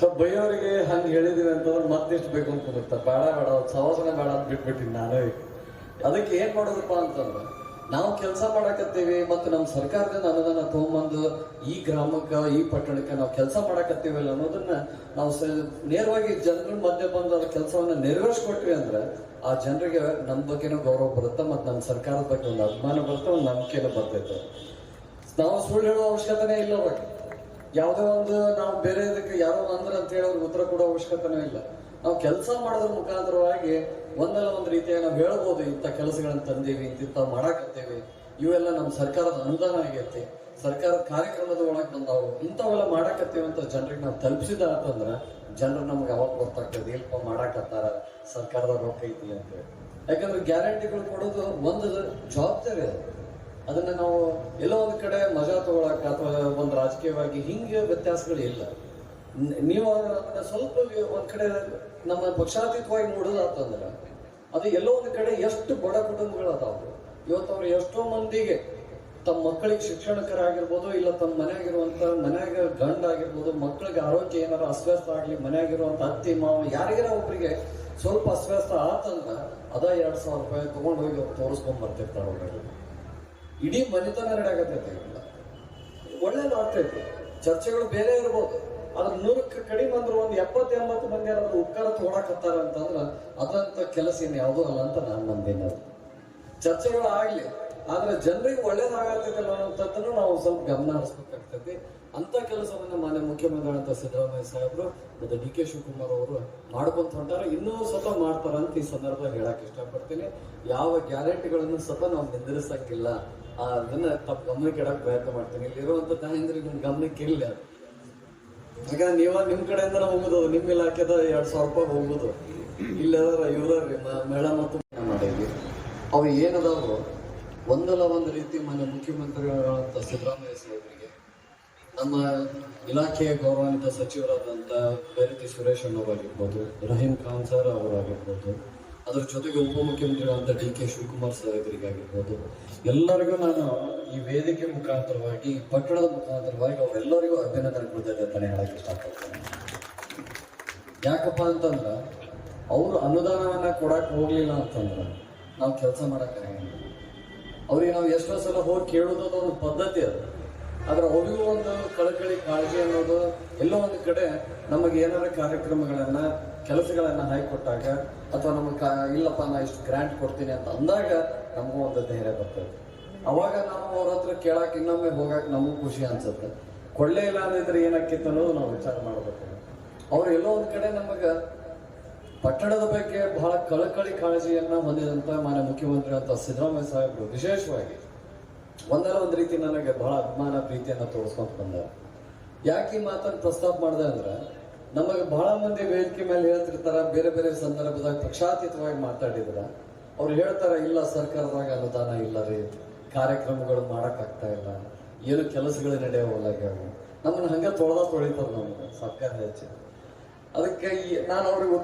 So ಬೈಯವರಿಗೆ ಹಂಗೆ ಹೇಳಿದೀನಿ ಅಂತಂದ್ರೆ ಮತ್ತೆಷ್ಟು ಬೇಕು ಅಂತ ಬರುತ್ತೆ ಬೇಡ ಬೇಡ ಸವಾಸನೆ ಬೇಡ ಅಂತ ಬಿಟ್ಬಿಟ್ಟಿನಿ ನಾನು. ಅದಕ್ಕೆ ಏನು ಮಾಡೋದಪ್ಪ ಅಂತಂದ್ರೆ, ನಾವು ಕೆಲಸ ಮಾಡಕತ್ತೀವಿ ಮತ್ತು ನಮ್ಮ ಸರ್ಕಾರದಿಂದ ಅನುದಾನ ತೊಗೊಂಬಂದು ಈ ಗ್ರಾಮಕ್ಕೆ, ಈ ಪಟ್ಟಣಕ್ಕೆ ನಾವು ಕೆಲಸ ಮಾಡಕತ್ತೀವಲ್ಲ ಅನ್ನೋದನ್ನ ನಾವು ನೇರವಾಗಿ ಜನರ ಮಧ್ಯೆ ಬಂದು ಅದ್ರ ಕೆಲಸವನ್ನ ನೆರವೇರಿಸ್ಕೊಟ್ವಿ ಅಂದ್ರೆ, ಆ ಜನರಿಗೆ ನಮ್ಮ ಬಗ್ಗೆನೂ ಗೌರವ ಬರುತ್ತೆ ಮತ್ತು ನಮ್ಮ ಸರ್ಕಾರದ ಬಗ್ಗೆ ಒಂದು ಅಭಿಮಾನ ಬರುತ್ತೆ, ಒಂದು ನಂಬಿಕೆನೂ ಬರ್ತೈತೆ. ನಾವು ಸುಳ್ಳು ಹೇಳೋ ಅವಶ್ಯಕತೆನೇ ಇಲ್ಲ ಬಗ್ಗೆ ಯಾವುದೇ ಒಂದು ನಾವು ಬೇರೆ ಇದಕ್ಕೆ ಯಾರೋ ಅಂದ್ರೆ ಅಂತ ಹೇಳಿ ಅವ್ರಿಗೆ ಉತ್ತರ ಕೊಡೋ ಅವಶ್ಯಕತೆನೂ ಇಲ್ಲ. ನಾವು ಕೆಲಸ ಮಾಡೋದ್ರ ಮುಖಾಂತರವಾಗಿ ಒಂದಲ್ಲ ಒಂದು ರೀತಿಯಾಗಿ ನಾವು ಹೇಳ್ಬೋದು, ಇಂಥ ಕೆಲಸಗಳನ್ನ ತಂದೀವಿ ಇಂತಿಂತ ಮಾಡಾಕತ್ತೇವೆ. ಇವೆಲ್ಲ ನಮ್ಮ ಸರ್ಕಾರದ ಅನುದಾನ ಆಗೈತಿ. ಸರ್ಕಾರದ ಕಾರ್ಯಕ್ರಮದ ಒಳಗೆ ಬಂದಾವು. ಇಂಥವೆಲ್ಲ ಮಾಡಾಕತ್ತೇವೆ ಅಂತ ಜನರಿಗೆ ನಾವು ತಲುಪಿಸಿದ ಅಂತಂದ್ರೆ ಜನರು ನಮ್ಗೆ ಅವಾಗ ಗೊತ್ತಾಗ್ತದೆ ಏನಪ್ಪ ಮಾಡಾಕತ್ತಾರ, ಸರ್ಕಾರದ ರೊಕ್ಕ ಐತಿ ಅಂತೇಳಿ ಯಾಕಂದ್ರೆ ಗ್ಯಾರಂಟಿಗಳು ಕೊಡೋದು ಒಂದು ಜವಾಬ್ದಾರಿ ಅದು. ಅದನ್ನ ನಾವು ಎಲ್ಲೋ ಒಂದು ಕಡೆ ಮಜಾ ತಗೊಳಕ್ಕೆ ಅಥವಾ ಒಂದು ರಾಜಕೀಯವಾಗಿ ಹಿಂಗೆ ವ್ಯತ್ಯಾಸಗಳು ಇಲ್ಲ. ನೀವು ಅದನ್ನ ಸ್ವಲ್ಪ ಒಂದ್ ಕಡೆ ನಮ್ಮ ಪಕ್ಷಾತೀತವಾಗಿ ನೋಡೋದಾತಂದ್ರ ಅದು ಎಲ್ಲೋ ಒಂದು ಕಡೆ ಎಷ್ಟು ಬಡ ಕುಟುಂಬಗಳು ಅದಾವ. ಇವತ್ತು ಅವ್ರು ಎಷ್ಟೋ ಮಂದಿಗೆ ತಮ್ಮ ಮಕ್ಕಳಿಗೆ ಶಿಕ್ಷಣಕರಾಗಿರ್ಬೋದು ಇಲ್ಲ ತಮ್ಮ ಮನೆಯಾಗಿರುವಂತ, ಮನೆಯಾಗ ಗಂಡ ಆಗಿರ್ಬೋದು ಮಕ್ಕಳಿಗೆ ಆರೋಗ್ಯ ಏನಾರ ಅಸ್ವಸ್ಥ ಆಗ್ಲಿ, ಮನೆಯಾಗಿರುವಂತ ಅತ್ತಿ, ಮಾವ ಯಾರಿಗಾರ ಒಬ್ಬರಿಗೆ ಸ್ವಲ್ಪ ಅಸ್ವಸ್ಥ ಆತಂದ್ರ ಅದ ಎರಡ್ ಸಾವಿರ ರೂಪಾಯಿ ತಗೊಂಡು ಹೋಗಿ ಅವ್ರು ತೋರಿಸ್ಕೊಂಡ್ ಬರ್ತಿರ್ತಾರ ಅವ್ರಿಗೆ ಇಡೀ ಮನೆತನ ನಡಾಗತ್ತೈತೆ ಈಗ ಒಳ್ಳೇದು ಆಗ್ತೈತಿ ಚರ್ಚೆಗಳು ಬೇರೆ ಇರ್ಬೋದು. ಅದ್ರ ನೂರಕ್ಕೆ ಕಡಿಮೆ ಅಂದ್ರೆ ಒಂದು ಎಪ್ಪತ್ತು ಎಂಬತ್ತು ಮಂದಿ ಯಾರಾದ್ರೂ ಉಪಕಾರ ತಗೊಳಕತ್ತಾರ ಅಂತಂದ್ರ ಅದಂತ ಕೆಲಸ ಇನ್ನು ಯಾವುದೂ ಅಲ್ಲ ಅಂತ ನಾನು ನಂಬಿನ. ಚರ್ಚೆಗಳು ಆಗ್ಲಿ. ಆದ್ರೆ ಜನರಿಗೆ ಒಳ್ಳೇದಾಗತ್ತೈತಲ್ಲ ಅನ್ನೋಂಥದ್ದನ್ನು ನಾವು ಸ್ವಲ್ಪ ಗಮನ ಹರಿಸ್ಬೇಕಾಗ್ತೈತಿ. ಅಂತ ಕೆಲಸವನ್ನ ಮಾನ್ಯ ಮುಖ್ಯಮಂತ್ರಿಗಳಂತ ಸಿದ್ದರಾಮಯ್ಯ ಸಾಹೇಬರು ಮತ್ತೆ ಡಿ ಕೆ ಶಿವಕುಮಾರ್ ಅವರು ಮಾಡ್ಕೊಂತ ಹೊಂಟಾರ. ಇನ್ನೂ ಸತ ಮಾಡ್ತಾರ ಅಂತ ಈ ಸಂದರ್ಭದಲ್ಲಿ ಹೇಳಕ್ ಇಷ್ಟಪಡ್ತೀನಿ. ಯಾವ ಗ್ಯಾರಂಟಿಗಳನ್ನು ಸತ ನಾವು ನಿಂದಿರಿಸಕ್ಕಿಲ್ಲ ಅದನ್ನ ತಪ್ಪು ಗಮನಕ್ಕೆ ಇಡಕ್ ಪ್ರಯತ್ನ ಮಾಡ್ತೀನಿ. ಇಲ್ಲಿರುವಂತ ತಾಯಂದ್ರೆ ನಿಮ್ ಗಮನಕ್ಕೆ ಇಲ್ಲ ಈಗ ನೀವ ನಿಮ್ ಕಡೆಯಿಂದ ಹೋಗುದು, ನಿಮ್ ಇಲಾಖೆದ ಎರಡ್ ಸಾವಿರ ರೂಪಾಯಿ ಹೋಗುದು. ಇಲ್ಲದ್ರ ಇವ್ರ ಮೇಳ ಮತ್ತು ಅವ್ರು ಅವು ಏನದಾವು ಒಂದಲ್ಲ ಒಂದು ರೀತಿ ಮನೆ ಮುಖ್ಯಮಂತ್ರಿಗಳಾದಂಥ ಸಿದ್ದರಾಮಯ್ಯ ಸಾಹೇಬರಿಗೆ, ನಮ್ಮ ಇಲಾಖೆಯ ಗೌರವಾನ್ವಿತ ಸಚಿವರಾದಂಥ ಬೈರತಿ ಸುರೇಶ್ ಅಣ್ಣವರಾಗಿರ್ಬೋದು ರಹೀಂ ಖಾನ್ ಸರ್ ಅವರಾಗಿರ್ಬೋದು, ಅದರ ಜೊತೆಗೆ ಉಪಮುಖ್ಯಮಂತ್ರಿಗಳಾದಂಥ ಡಿ ಕೆ ಶಿವಕುಮಾರ್ ಸಾಹೇಬರಿಗಾಗಿರ್ಬೋದು, ಎಲ್ಲರಿಗೂ ನಾನು ಈ ವೇದಿಕೆ ಮುಖಾಂತರವಾಗಿ, ಈ ಪಟ್ಟಣದ ಮುಖಾಂತರವಾಗಿ ಅವರೆಲ್ಲರಿಗೂ ಅಭಿನಂದನೆ ಕೊಡ್ತೇನೆ ಅಂತಾನೆ ಹೇಳೋಕೆ ಇಷ್ಟಪಡ್ತೇನೆ. ಯಾಕಪ್ಪ ಅಂತಂದ್ರೆ, ಅವರು ಅನುದಾನವನ್ನು ಕೊಡಕ್ಕೆ ಹೋಗಲಿಲ್ಲ ಅಂತಂದ್ರೆ, ನಾವು ಕೆಲಸ ಮಾಡೋಕ್ಕಾಗಿಲ್ಲ ಅವ್ರಿಗೆ ನಾವು ಎಷ್ಟೋ ಸಲ ಹೋಗಿ ಕೇಳೋದು ಒಂದು ಪದ್ಧತಿ ಅದು. ಆದ್ರೆ ಅವರಿಗೂ ಒಂದು ಕಳಕಳಿ ಕಾಳಜಿ ಅನ್ನೋದು ಎಲ್ಲೋ ಒಂದು ಕಡೆ ನಮಗೆ ಏನಾರ ಕಾರ್ಯಕ್ರಮಗಳನ್ನ, ಕೆಲಸಗಳನ್ನ ಹಾಕಿಕೊಟ್ಟಾಗ ಅಥವಾ ನಮಗೆ ಇಲ್ಲಪ್ಪ ನಾ ಇಷ್ಟು ಗ್ರಾಂಟ್ ಕೊಡ್ತೀನಿ ಅಂತ ಅಂದಾಗ ನಮಗೂ ಒಂದು ಧೈರ್ಯ ಬರ್ತದೆ. ಅವಾಗ ನಾವು ಅವ್ರ ಹತ್ರ ಕೇಳಕ್ ಇನ್ನೊಮ್ಮೆ ಹೋಗಾಕ ನಮಗೂ ಖುಷಿ ಅನ್ಸುತ್ತೆ. ಕೊಳ್ಳೇ ಇಲ್ಲ ಅಂದಿದ್ರೆ ಏನಾಕಿತ್ತು ಅನ್ನೋದು ನಾವು ವಿಚಾರ ಮಾಡ್ಬೇಕು. ಅವ್ರು ಎಲ್ಲೋ ಒಂದ್ ಕಡೆ ನಮಗ ಪಟ್ಟಣದ ಬಗ್ಗೆ ಬಹಳ ಕಳಕಳಿ ಕಾಳಜಿಯನ್ನ ಹೊಂದಿದಂತ ಮಾನ್ಯ ಮುಖ್ಯಮಂತ್ರಿ ಅಂತ ಸಿದ್ದರಾಮಯ್ಯ ಸಾಹೇಬರು ವಿಶೇಷವಾಗಿ ಒಂದಲ್ಲ ಒಂದ್ ರೀತಿ ನನಗೆ ಬಹಳ ಅಭಿಮಾನ, ಪ್ರೀತಿಯನ್ನ ತೋರಿಸ್ಕೊಂತ ಬಂದ ಯಾಕೆ ಈ ಮಾತನ್ನ ಪ್ರಸ್ತಾಪ ಮಾಡಿದೆ ಅಂದ್ರೆ, ನಮಗೆ ಬಹಳ ಮಂದಿ ವೇದಿಕೆ ಮೇಲೆ ಹೇಳ್ತಿರ್ತಾರ, ಬೇರೆ ಬೇರೆ ಸಂದರ್ಭದಾಗ ಪಕ್ಷಾತೀತವಾಗಿ ಮಾತಾಡಿದ್ರ, ಅವ್ರು ಹೇಳ್ತಾರ, ಇಲ್ಲ ಸರ್ಕಾರದಾಗ ಅನುದಾನ ಇಲ್ಲ ರೀ, ಕಾರ್ಯಕ್ರಮಗಳು ಮಾಡಕ್ ಆಗ್ತಾ ಇಲ್ಲ, ಏನು ಕೆಲಸಗಳು ನಡೆಯೋಲಾಗ್ಯಾವ ನಮ್ಮನ್ನ ಹಂಗ ತೊಳೆದ ತೊಳಿತಾರ ನಮ್ಗೆ ಸರ್ಕಾರ ಹೆಚ್ಚು ಅದಕ್ಕೆ ನಾನು ಅವ್ರಿಗೆ